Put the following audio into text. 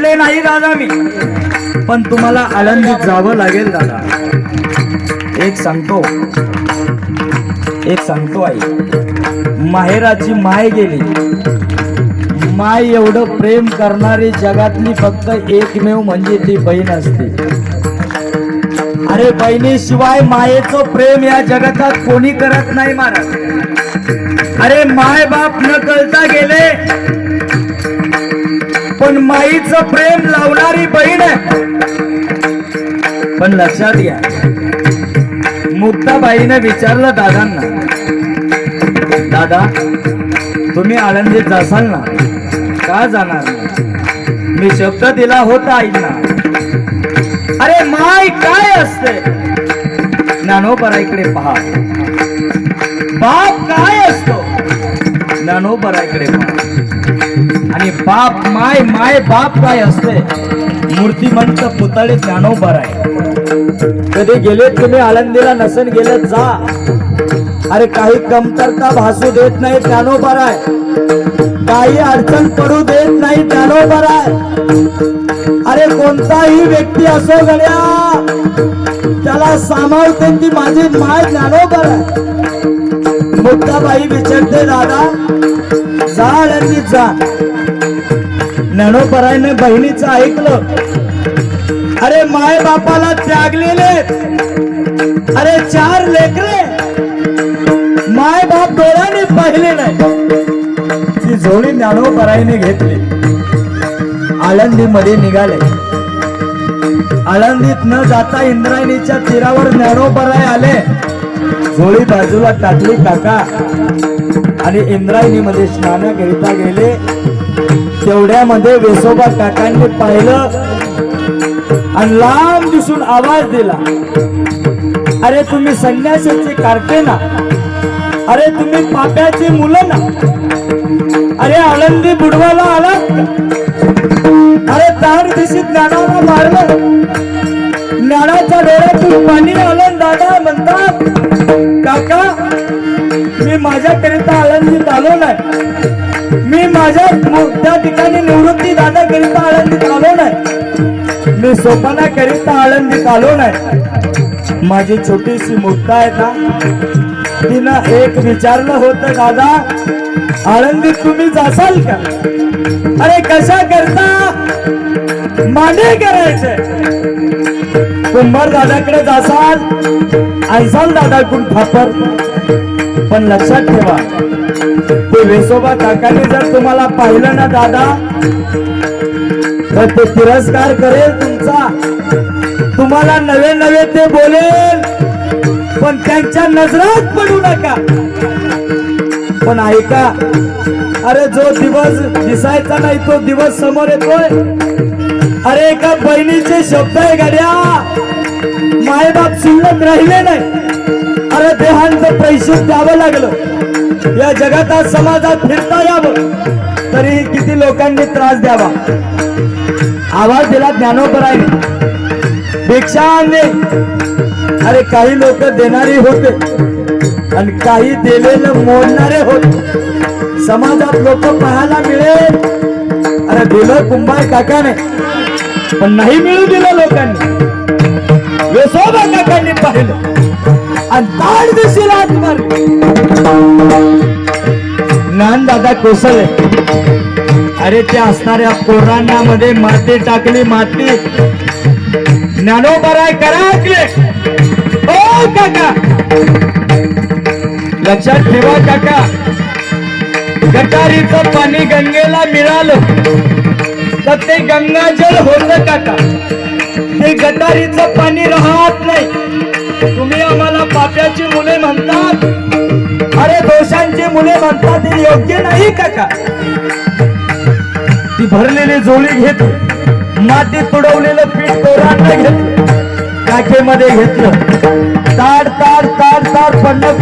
सुटले नाही दादा मी. पण तुम्हाला आळंदीत जावं लागेल दादा. एक सांगतो. एक सांगतो आई. माहेराची माय गेली. माय एवढं प्रेम करणारी जगातली फक्त एकमेव म्हणजे ती बहीण असते. अरे बहिणीशिवाय मायेचं प्रेम या जगतात कोणी करत नाही महाराज अरे माय बाप न कळता गेले. पण माईचं प्रेम लावणारी बहीण आहे. पण लक्षात घ्या मुक्ताबाईने विचारलं दादांना दादा तुम्ही आळंदीत जासाल ना? का जाणार मी शब्द दिला होता आईंना. अरे माय काय असते ज्ञानोबराईकडे पहा. बाप काय असतो? ज्ञानोबराईकडे पहा. आणि बाप माय माय बाप काय असते? मूर्तिमंत पुतळे ज्ञानोबर आहे कधी गेले तुम्ही आळंदीला नसन गेलेत जा. अरे काही कमतरता भासू देत नाही ज्ञानोबर आहे काही अडचण पडू देत नाही ज्ञानोबर आहे अरे कोणताही व्यक्ती असो गड्या त्याला सामावते ती माझी माय ज्ञानोबर आहे मुक्ताबाई विचारते दादा जा आळंदीत जा बहिणीचं ऐकलं. अरे माय बापाला त्यागलेले. अरे चार लेकरे. माय बाप डोळ्याने पाहिले नाही. ती झोळी ज्ञानोबरायने घेतली. आळंदीमध्ये निघाले. आळंदीत न जाता इंद्रायणीच्या तीरावर ज्ञानोबराय आले. झोळी बाजूला टाकली काका. आणि इंद्रायणीमध्ये स्नानाकरिता गेले. तेवढ्यामध्ये वेसोबा काकांनी पाहिलं आणि लांब दिसून आवाज दिला. अरे तुम्ही संन्यासाचे कार्टे ना अरे तुम्ही पाप्याचे मुलं ना. अरे आळंदी बुडवायला आला अरे तार दिशी ज्ञानाला मारलं ज्ञानाच्या डोळ्यातून पाणी आलं दादा म्हणतात. काका मी माझ्याकरिता आळंदीत आलो नाही मी माझ्या त्या ठिकाणी निवृत्ती दादाकरिता आळंदीत आलो नाही मी सोपानाकरिता आळंदीत आलो नाही माझी छोटीशी मुक्ता आहे ना तिनं एक विचारलं होतं दादा आळंदीत तुम्ही जासाल का? अरे कशा करता? माने करायचंय कुंभार दादाकडे जासाल दादा दादाकडून फापर. पण लक्षात ठेवा ते वेसोबा काकाने जर तुम्हाला पाहिलं ना दादा तर ते तिरस्कार करेल तुमचा. तुम्हाला नवे नवे ते बोलेल पण त्यांच्या नजरात पडू नका. पण ऐका अरे जो दिवस दिसायचा नाही तो दिवस समोर येतोय. अरे एका बहिणीचे शब्द आहे गाड्या. मायबाप शिल्लक राहिले नाही. अरे देहांचं पैसे द्यावं लागलं. या जगात समाजात फिरता यावं. तरी किती लोकांनी त्रास द्यावा. आवाज दिला ज्ञानोपरायने भिक्षा आणले. अरे काही लोक देणारी होते. आणि काही दिलेलं मोडणारे होते. समाजात लोक पाहायला मिळेल. अरे दिलं कुंभार काकाने. पण नाही मिळू दिलं लोकांनी. वेसोबा काकांनी पाहिलं. आणि ताड दिसेल आत मारली. ज्ञान दादा कोसळले. अरे त्या असणाऱ्या कोराण्यामध्ये माती टाकली माती. ज्ञानोबराय करा ओ हो, काका. लक्षात ठेवा काका. गटारीचं पाणी गंगेला मिळालं. तर ते गंगाजल होत काका ते गटारीचं पाणी राहत नाही. तुम्ही आम्हाला पाप्याची मुले म्हणतात. अरे दोषांची मुले म्हणतात ते योग्य नाही काका ती भरलेली जोळी घेत. माती तुडवलेलं पीठ कोरांना घेत. काखेमध्ये घेतलं. ताड ताड ताड ताड पडलं